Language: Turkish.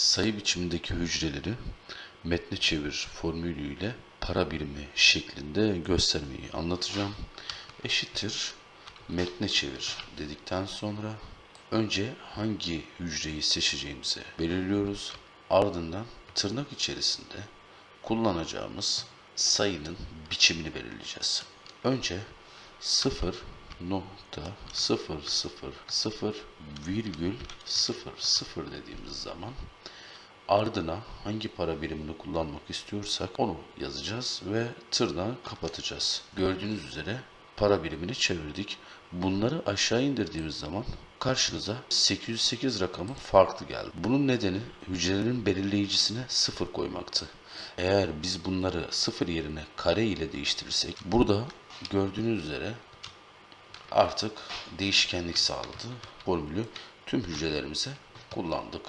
sayı biçimindeki hücreleri metne çevir formülüyle para birimi şeklinde göstermeyi anlatacağım. Eşittir metne çevir dedikten sonra önce hangi hücreyi seçeceğimizi belirliyoruz. Ardından tırnak içerisinde kullanacağımız sayının biçimini belirleyeceğiz. Önce 0 nokta 0 0 0 virgül 0 0 dediğimiz zaman ardına hangi para birimini kullanmak istiyorsak onu yazacağız ve tırnağı kapatacağız. Gördüğünüz üzere para birimini çevirdik. Bunları aşağı indirdiğimiz zaman karşınıza 808 rakamı farklı geldi. Bunun nedeni hücrelerin belirleyicisine 0 koymaktı. Eğer biz bunları 0 yerine kare ile değiştirirsek burada gördüğünüz üzere artık değişkenlik sağladı. Formülü tüm hücrelerimize kullandık.